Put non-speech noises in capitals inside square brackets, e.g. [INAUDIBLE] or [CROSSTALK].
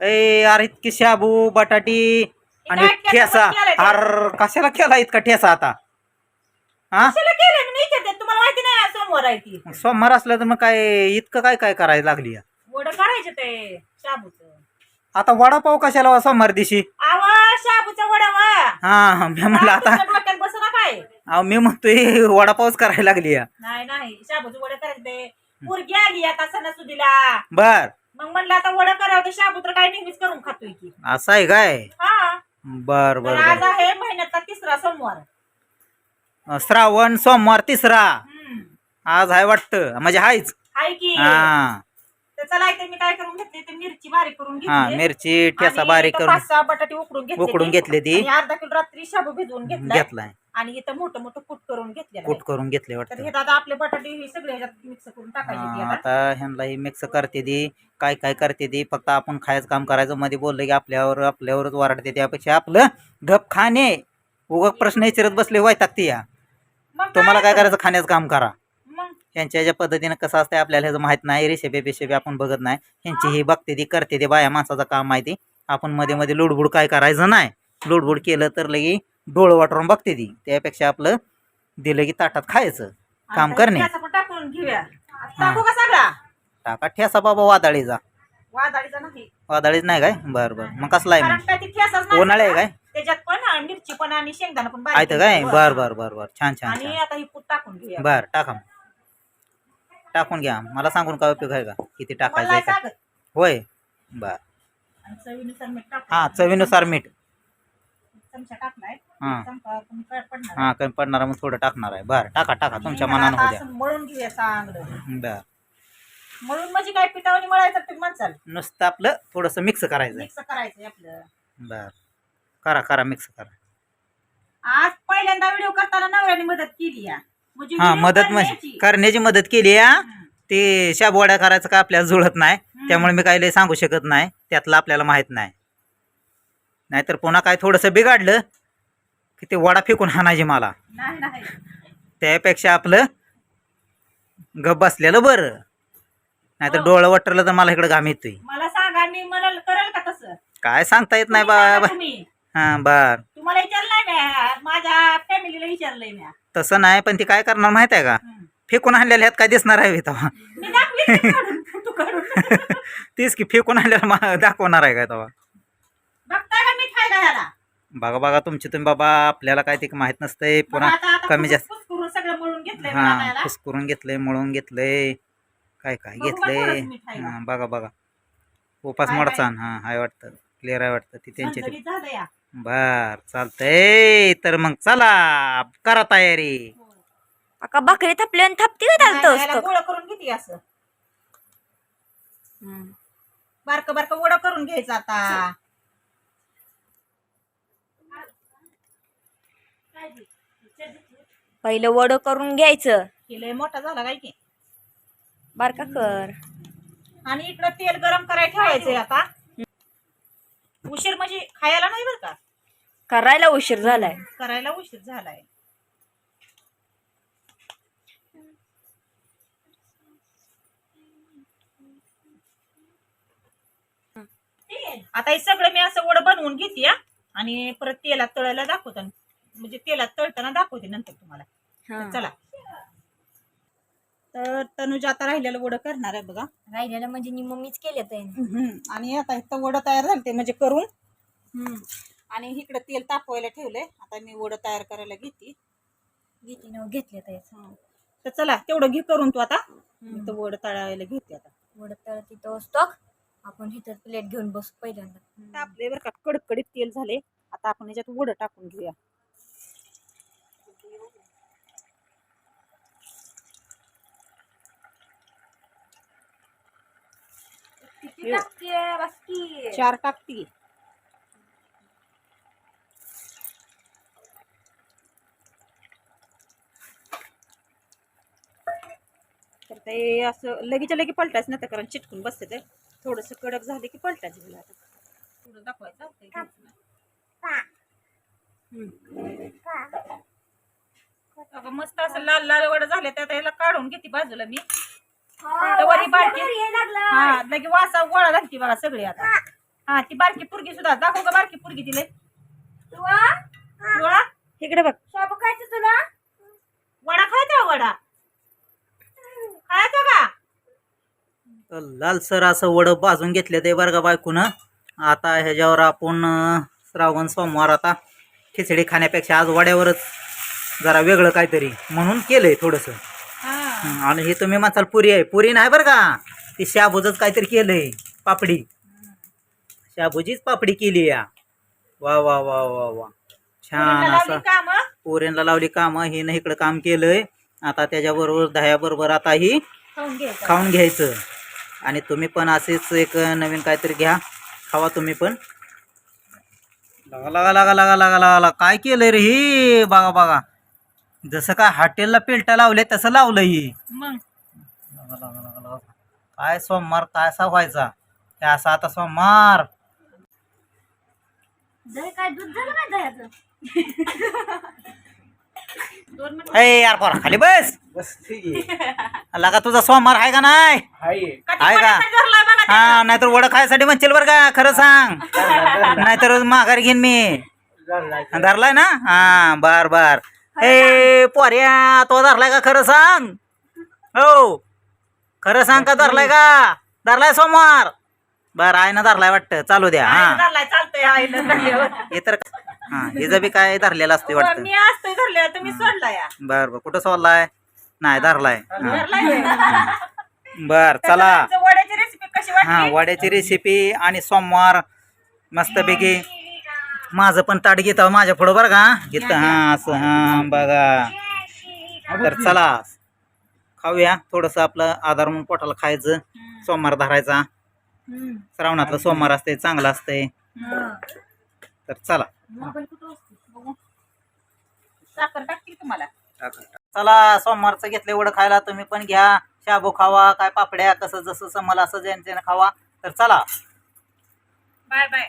ए अरे इतकी शाबू बटाटी आणि ठेसा पण केलाय ते? अर कशाला केला इतका ठेसा आता? हा? कशाला केलं मी विचारते तुम्हाला माहिती नाही आज सोमवार आहे ती. सोमवार असलं तर मग काय इतकं काय काय करायला लागली या? वड करायचं ते शाबूचं. आता वडापाव कशाला वा सोमवार दिवशी? आवा शाबूचा वडा वा. हा हा, मी म्हणलं आता तुमच्या डोक्यात बसू ना काय अहो मी म्हणतोय वडापावच करायला लागली या. नाही नाही. शाबूचं वडा करायचं ते. पोरगी आली आता सणासुदीला बर. मग म्हणलं आता वडा करावं तर काय नेहमीच करून खातोय की. असं आहे काय? हा. बर तर बर आज बर. आहे महिन्याचा तिसरा सोमवार. श्रावण सोमवार तिसरा. हम्म. आज आहे वाटतं. म्हणजे हायच. आहे की. हा. तर चला इथे मी काय करून घेतली? ते मिरची बारीक करून हा घेतली. मिरची ठेसा आणि बारीक इथं करून पाच सहा बटाटे उकडून घेतले उकडून घेतले ती. आणि अर्धा किलो रात्री शाबू भिजवून घेतला घेतलाय. आणि इथं मोठं मोठं कूट करून घेतलेलं कूट आहे. करून घेतले तर वाटतं हे दादा आपले बटाटे हे सगळे ह्याच्यात मिक्स करून टाकायचे ते हा, आता. आता ह्यांना ही मिक्स करते ती. काय काय करते ती? फक्त आपण खायचं काम करायचं. मध्ये बोललं की आपल्यावर आपल्यावरच वराडते त्यापेक्षा आपलं गप खाणे. उग प्रश्न विचारत बसले वैतागते या. मग तुम्हाला काय करायचं? खाण्याचं काम करा. मग? ह्यांच्या ज्या पद्धतीनं कसं असतं आपल्याला ह्याचं माहीत नाही. रेसिपी बेसिपी आपण बघत नाही. ह्यांची ही. बघते ती करते ती. बाया माणसाचं काम माहिती आपण मध्ये मध्ये लुडबुड काय करायचं नाही. लुडबुड केलं तर लगी डोळं वाटरून बघते ती. त्यापेक्षा आपलं दिलं की ताटात खायचं काम करणे. टाकून घेऊया. टाकू का सगळा? टाका. ठेसा बाबा वादळीचा. वादाळीचा नाही वादळीच नाही काय? बरं बरं. मग कसला आहे कारण काय ती ठेसाच नाही उन्हाळे आहे. काय? त्याच्यात पण मिरची पण आणि शेंगदाणा पण आहे तर काय? केलं. बर बर बर बर. छान छान आणि छान. आता ही पूट टाकून घेऊया. बर टाका टाकून घ्या. मला सांगून काय उपयोग आहे का? किती टाकायचं मला आहे? का सांग. होय. बर. आणि चवीनुसार मीठ टाकू हा चवीनुसार मीठ. चमचा टाकलाय. हा. चमचा कमी पडणार हा कमी पडणार मग थोडं टाकणार आहे. बर टाका टाका. तुमच्या आणि मनानं आता होऊ द्या. असं मळून घेऊया चांगलं बर. मळून म्हणजे काय? पिठावणी मळायचं ते म्हणचाल नुसतं आपलं थोडंसं मिक्स करायचं मिक्स करायचं आपलं. बर. करा करा मिक्स करा. आज पहिल्यांदा व्हिडिओ करताना नवऱ्याने मदत केली या. म्हणजे हा video मदत म्हणजे करण्याची. करण्याची मदत केली या. हम्म. ते शाबवाड्या करायचं काय आपल्याला जुळत नाही. त्यामुळे मी काही लय सांगू शकत नाही. त्यातलं आपल्याला माहीत नाही. नाहीतर पुन्हा काय थोडंसं बिघडलं की ते वडा फेकून हाणायचे मला. नाही नाही. त्यापेक्षा आपलं गप बसलेलं बरं. नाहीतर हो. डोळं वटरलं तर मला इकडं घाम येतोय. मला सांगा मी म्हणाल करेल का तसं? काय सांगता येत नाही बा हा बर. तुम्हाला विचारलंय मी माझ्या फॅमिलीला विचारलंय मी तसं नाही पण ती काय करणार माहीत आहे का. फेकून आणलेल्या ह्यात काय दिसणार आहे तेव्हा? [LAUGHS] तीच की फेकून आणलेलं दाखवणार आहे का तेव्हा बघताय का मी खायला ह्याला बघा बघा तुमची तुम्ही बाबा आपल्याला काय ते माहीत नसतंय. पुन्हा कमी जास्त फुसफुस करून सगळं मळून घेतलंय हा बनायला. कुसकरून घेतलंय मळून घेतलंय. काय काय बघू बा घेतलंय? हा बघा बघा. उपास हाय, मोडचान हा हाय वाटतं. क्लिअर आहे वाटतं ती त्यांची झालं या. बर चालतंय. तर मग चला करा तयारी. का भाकरी थापली आणि थापती का नाही, गोळा करून घेते असं. बारक बारक वडा करून घ्यायचं आता. पहिलं वड करून घ्यायचं. किलो मोठा झाला काय की? बारका कर. आणि इकडं तेल गरम करायला ठेवायचंय आता. उशीर म्हणजे खायला नाही बरं का? करायला उशीर झालाय. करायला उशीर झालाय. आता हे सगळं मी असं वड बनवून घेते. आणि परत तेलात तळायला दाखवते. म्हणजे तेलात तळताना दाखवते नंतर तुम्हाला. चला. तर तनुजा आता राहिलेलं वडं करणार आहे बघा. राहिलेलं म्हणजे निम्म मीच केले तर हम्म. आणि आता इथं वडं तयार झालं ते म्हणजे करून. हम्म. आणि इकडं तेल तापवायला ठेवलंय. आता मी वडं तयार करायला घेते. घेते घेतले तर हं. तर चला तेवढं घे करून तू आता. मी तर वडं तळायला घेते आता. वड तळ तिथं असतो आपण इथं प्लेट घेऊन बसू पहिल्यांदा. आपले बरं का. कडकडीत तेल झाले. आता आपण याच्यात वडं टाकून घेऊया. किती टाकते चार टाकती. तर ते असं लगेच्या लगे पलटायचं नाही तर कारण चिटकून बसते ते. थोडंसं कडक झाले की पलटायचं आता. थोडं दाखवायचं मस्त असं लाल लाल वड झाले त्या याला काढून घेते बाजूला मी. वरी बारकी. हा लगे वासा गोळा घालते बघा सगळी आता. हा. ती बारकी पुरगी सुद्धा. दाखव का बारकी पुरगी तिले? इकडे बघ. शाबू खायचं तुला? वडा खायचा वडा? खायचा का? लालसर असं वड भाजून घेतले ते बरं का बायकून. आता ह्याच्यावर आपण श्रावण सोमवार आता. खिचडी खाण्यापेक्षा आज वड्यावरच जरा वेगळं काहीतरी म्हणून केलंय थोडंसं. हा हं, आणि हे तुम्ही मसाल पुरी आहे. पुरी नाही बरं का? ती शाबूजच काहीतरी केलंय पापडी. शाबूचीच पापडी केली या. वा वा वा वा वा. छान असं. पोरेंला लावली कामं हिनं इकडं काम केलंय. आता त्याच्याबरोबर दह्याबरोबर आता ही खाऊन घ्यायचं. आणि तुम्ही पण असेच एक नवीन काहीतरी घ्या. खावा तुम्ही पण. लागा लागा लागा लागा लागा लागा लागा. काय केलंय रे ही? बघा बघा. जसं काय हॉटेलला पेलटा लावले तसं लावलं ही मग? लागा लागा लागा लागा. काय सोमवार काय असा व्हायचा? हे असा आता सोमवार. दही काय दूध झालं नाही दह्याचं दोन मिनिट. ए यार पोरा खाली बस. लागा तुझा सोमवार आहे का नाही? आहे का? धरलाय बघा हा नाहीतर वडं खायसाठी म्हणशील बरं का खरं सांग. नाहीतर माघारी घेईन मी. धरलाय ना? हा बर बर. ए पोऱ्या तो धरलाय का खरं सांग? हो. खरं सांग का धरलाय का? धरलाय सोमवार. बर आहे ना धरलाय वाटतं. चालू द्या हा. धरलाय चालतंय आईला धरल्यावर. हे तर हा हे बी काय धरलेलं असते वाटतं. मी असतोय धरल्या तुम्ही सोडला या बर बर कुठं सोडलाय? नाही धरलाय. हा. बर चला. वड्याची रेसिपी कशी हा वाटली? वड्याची रेसिपी आणि सोमवार मस्तपैकी. माझं पण ताट घेतं माझ्या पुढं बरं का? घेतं हा असं हा बघा. तर चला खाऊया. थोडंसं आपलं आधार म्हणून पोटाला खायचं. सोमवार धरायचा. श्रावणातलं सोमवार असते चांगलं असते हम्म. तर चला. मोबाईल कुठं असतो? बघू. साखर टाकतील तुम्हाला? चला सोमवारचं घेतलं एवढं खायला तुम्ही पण घ्या. शाबू खावा काय पापड्या कसं जसं मला असं ज्यांच्यानं खावा. तर चला. Bye bye.